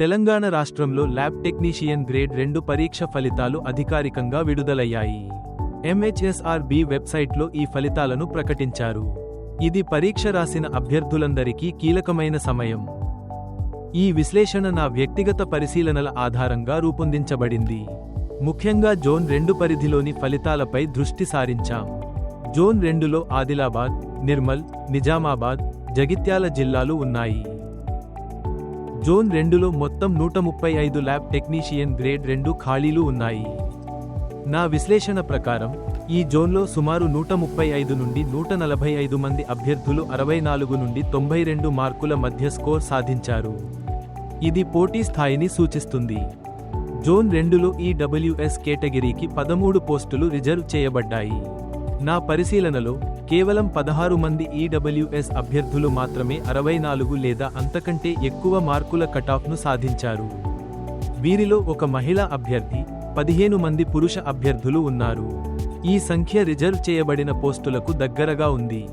తెలంగాణ రాష్ట్రంలో lab technician grade రెండు పరీక్ష ఫలితాలు అధికారికంగా విడుదలయ్యాయి. ఎంహెచ్ఎస్ఆర్బి వెబ్సైట్లో ఈ ఫలితాలను ప్రకటించారు. ఇది పరీక్ష రాసిన అభ్యర్థులందరికీ కీలకమైన సమయం. ఈ విశ్లేషణ నా వ్యక్తిగత పరిశీలనల ఆధారంగా రూపొందించబడింది. ముఖ్యంగా జోన్ రెండు పరిధిలోని ఫలితాలపై దృష్టి సారించాం. జోన్ రెండులో ఆదిలాబాద్ నిర్మల్ నిజామాబాద్ జగిత్యాల జిల్లాలు ఉన్నాయి. జోన్ రెండులో మొత్తం నూట ముప్పై ఐదు ల్యాబ్ టెక్నీషియన్ గ్రేడ్ రెండు ఖాళీలు ఉన్నాయి. నా విశ్లేషణ ప్రకారం ఈ జోన్లో సుమారు నూట ముప్పై ఐదు నుండి నూట నలభై ఐదు మంది అభ్యర్థులు అరవై నాలుగు నుండి తొంభై రెండు మార్కుల మధ్య స్కోర్ సాధించారు. ఇది పోటీ స్థాయిని సూచిస్తుంది. జోన్ రెండులో ఈడబ్ల్యూఎస్ కేటగిరీకి పదమూడు పోస్టులు రిజర్వ్ చేయబడ్డాయి. నా పరిశీలనలో కేవలం పదహారు మంది ఈడబ్ల్యూఎస్ అభ్యర్థులు మాత్రమే అరవై నాలుగు లేదా అంతకంటే ఎక్కువ మార్కుల కటాఫ్ను సాధించారు. వీరిలో ఒక మహిళా అభ్యర్థి పదిహేను మంది పురుష అభ్యర్థులు ఉన్నారు. ఈ సంఖ్య రిజర్వ్ చేయబడిన పోస్టులకు దగ్గరగా ఉంది.